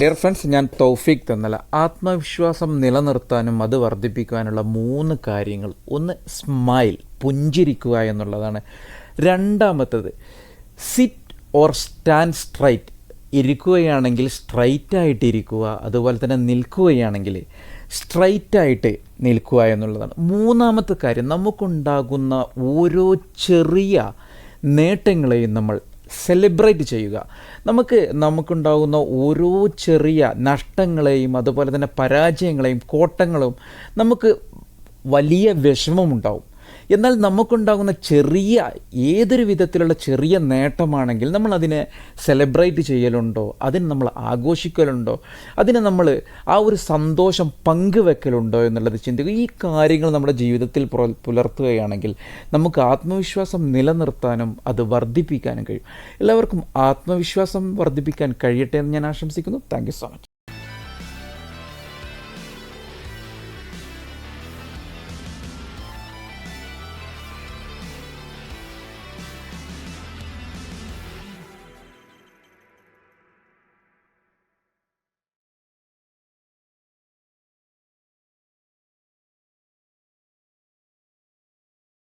Dear friends ഞാൻ തൗഫീഖ് തന്നല ആത്മവിശ്വാസം നിലനിർത്താനും അത് വർദ്ധിപ്പിക്കുവാനുള്ള മൂന്ന് കാര്യങ്ങൾ. ഒന്ന് സ്മൈൽ പുഞ്ചിരിക്കുക എന്നുള്ളതാണ്. രണ്ടാമത്തത് സിറ്റ് ഓർ സ്റ്റാൻഡ് സ്ട്രൈറ്റ് ഇരിക്കുകയാണെങ്കിൽ സ്ട്രൈറ്റ് ആയിട്ട് ഇരിക്കുക അതുപോലെ തന്നെ നിൽക്കുകയാണെങ്കിൽ സ്ട്രൈറ്റ് ആയിട്ട് നിൽക്കുക എന്നുള്ളതാണ്. മൂന്നാമത്തെ കാര്യം നമുക്കുണ്ടാകുന്ന ഓരോ ചെറിയ നേട്ടങ്ങളെയും നമ്മൾ സെലിബ്രേറ്റ് ചെയ്യുക. നമുക്ക് നമുക്കുണ്ടാകുന്ന ഓരോ ചെറിയ നഷ്ടങ്ങളെയും അതുപോലെ തന്നെ പരാജയങ്ങളെയും കോട്ടങ്ങളും നമുക്ക് വലിയ വിഷമമുണ്ടാവും. എന്നാൽ നമുക്കുണ്ടാകുന്ന ചെറിയ ഏതൊരു വിധത്തിലുള്ള ചെറിയ നേട്ടമാണെങ്കിൽ നമ്മൾ അതിനെ സെലിബ്രേറ്റ് ചെയ്യലുണ്ടോ? അതിനെ നമ്മൾ ആഘോഷിക്കലുണ്ടോ? അതിനെ നമ്മൾ ആ ഒരു സന്തോഷം പങ്കുവെക്കലുണ്ടോ എന്നുള്ളത് ചിന്തിക്കുക. ഈ കാര്യങ്ങൾ നമ്മുടെ ജീവിതത്തിൽ പുലർത്തുകയാണെങ്കിൽ നമുക്ക് ആത്മവിശ്വാസം നിലനിർത്താനും അത് വർദ്ധിപ്പിക്കാനും കഴിയും. എല്ലാവർക്കും ആത്മവിശ്വാസം വർദ്ധിപ്പിക്കാൻ കഴിയട്ടെ എന്ന് ഞാൻ ആശംസിക്കുന്നു. Thank so much